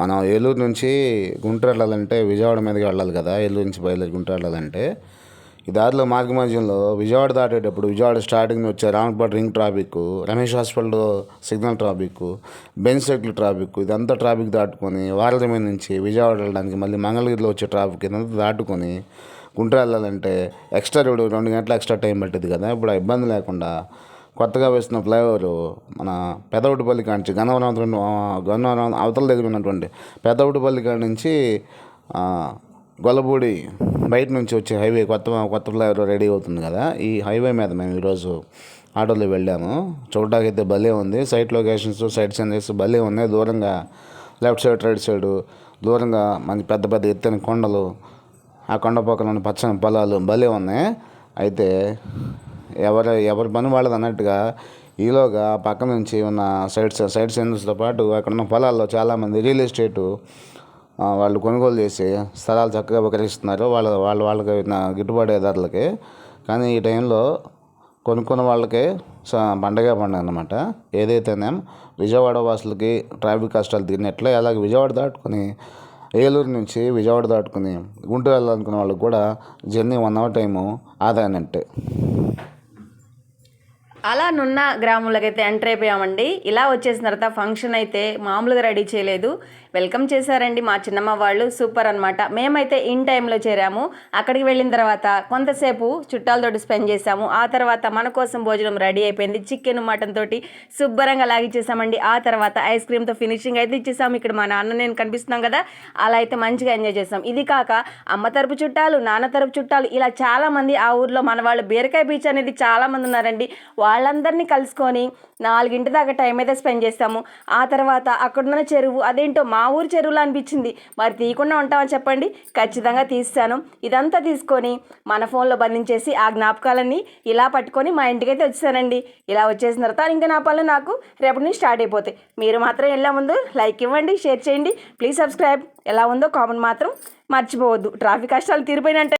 మనం ఏలూరు నుంచి గుంటూరు వెళ్ళాలంటే విజయవాడ మీదకి వెళ్ళాలి కదా ఏలూరు నుంచి బయలుదేరి గుంటూరు వెళ్ళాలంటే. ఈ దారిలో మార్గ మధ్యంలో విజయవాడ దాటేటప్పుడు విజయవాడ స్టార్టింగ్ వచ్చే Ramapeta ring traffic Ramesh hospital signal traffic bench cycle traffic ఇదంతా ట్రాఫిక్ దాటుకొని వారధమైన నుంచి విజయవాడ వెళ్ళడానికి మళ్ళీ మంగళగిరిలో వచ్చే ట్రాఫిక్ ఇదంతా దాటుకొని గుంటూరు వెళ్ళాలంటే ఎక్స్ట్రా రోడ్ రెండు గంటల ఎక్స్ట్రా టైం పట్టేది కదా. ఇప్పుడు ఆ ఇబ్బంది లేకుండా కొత్తగా వేసిన ఫ్లైఓవర్ మన పెదవుటిపల్లి కాడ నుంచి గన్నవరం గన్నవరం అవతల దగ్గర ఉన్నటువంటి పెదవుటిపల్లి కాడ నుంచి గొల్లపూడి బయట నుంచి వచ్చే హైవే కొత్త కొత్త ఫ్లైఓవర్ రెడీ అవుతుంది కదా. ఈ హైవే మీద మేము ఈరోజు ఆటోలో వెళ్ళాము. చూడడానికి అయితే భలే ఉంది. సైట్ లొకేషన్స్ సైట్ సెంటర్స్ భలే ఉన్నాయి. దూరంగా లెఫ్ట్ సైడ్ రైట్ సైడ్ దూరంగా మంచి పెద్ద పెద్ద ఎత్తైన కొండలు ఆ కొండ పక్కన ఉన్న పచ్చని పొలాలు భలే ఉన్నాయి. అయితే ఎవరు ఎవరి పని వాళ్ళది అన్నట్టుగా ఈలోగా పక్క నుంచి ఉన్న సైడ్స్ సైడ్ సెన్స్తో పాటు అక్కడ ఉన్న పొలాల్లో చాలామంది రియల్ ఎస్టేటు వాళ్ళు కొనుగోలు చేసి స్థలాలు చక్కగా విక్రయిస్తున్నారు. వాళ్ళ వాళ్ళ వాళ్ళకి నా గిట్టుబాటు ధరలకి. కానీ ఈ టైంలో కొనుక్కున్న వాళ్ళకే స- పండగే పండుగ అనమాట ఏదైతేనే విజయవాడ వాసులకి ట్రాఫిక్ కష్టాలు తిరిగినట్లే అలాగే విజయవాడ దాటుకుని ఏలూరు నుంచి విజయవాడ దాటుకుని గుంటూరు వెళ్ళాలనుకున్న వాళ్ళకి కూడా జర్నీ వన్ అవర్ టైము ఆదాయనంటే అలా నున్న గ్రామంలోకి ఎంటర్ అయిపోయామండి. ఇలా వచ్చేసిన తర్వాత ఫంక్షన్ అయితే మామూలుగా రెడీ చేయలేదు. వెల్కమ్ చేశారండి మా చిన్నమ్మ వాళ్ళు. సూపర్ అనమాట మేమైతే ఇన్ టైంలో చేరాము. అక్కడికి వెళ్ళిన తర్వాత కొంతసేపు చుట్టాలతోటి స్పెండ్ చేసాము ఆ తర్వాత మన కోసం భోజనం రెడీ అయిపోయింది. చికెన్ మటన్ తోటి శుభ్రంగా లాగిచ్చేసామండి ఆ తర్వాత ఐస్ క్రీమ్తో ఫినిషింగ్ అయితే ఇచ్చేసాము. ఇక్కడ మా నాన్న నేను కనిపిస్తున్నాం కదా అలా అయితే మంచిగా ఎంజాయ్ చేసాం ఇది కాక అమ్మ తరపు చుట్టాలు నాన్న తరపు చుట్టాలు ఇలా చాలామంది ఆ ఊర్లో మన వాళ్ళు బీరకాయ బీచ్ అనేది చాలామంది ఉన్నారండి. వాళ్ళు వాళ్ళందరినీ కలుసుకొని నాలుగింటి దాకా టైం అయితే స్పెండ్ చేస్తాము. ఆ తర్వాత అక్కడున్న చెరువు అదేంటో మా ఊరు చెరువులో అనిపించింది. మరి తీయకుండా ఉంటామని చెప్పండి. ఖచ్చితంగా తీస్తాను. ఇదంతా తీసుకొని మన ఫోన్లో బంధించేసి ఆ జ్ఞాపకాలన్నీ ఇలా పట్టుకొని మా ఇంటికైతే వచ్చేసానండి. ఇలా వచ్చేసిన తర్వాత ఇంకా నా పనులు నాకు రేపటి నుంచి స్టార్ట్ అయిపోతాయి. మీరు మాత్రం వెళ్ళే ముందు లైక్ ఇవ్వండి షేర్ చేయండి. ప్లీజ్ సబ్స్క్రైబ్ ఎలా ఉందో కామెంట్ మాత్రం మర్చిపోవద్దు. ట్రాఫిక్ కష్టాలు తీరిపోయినంటే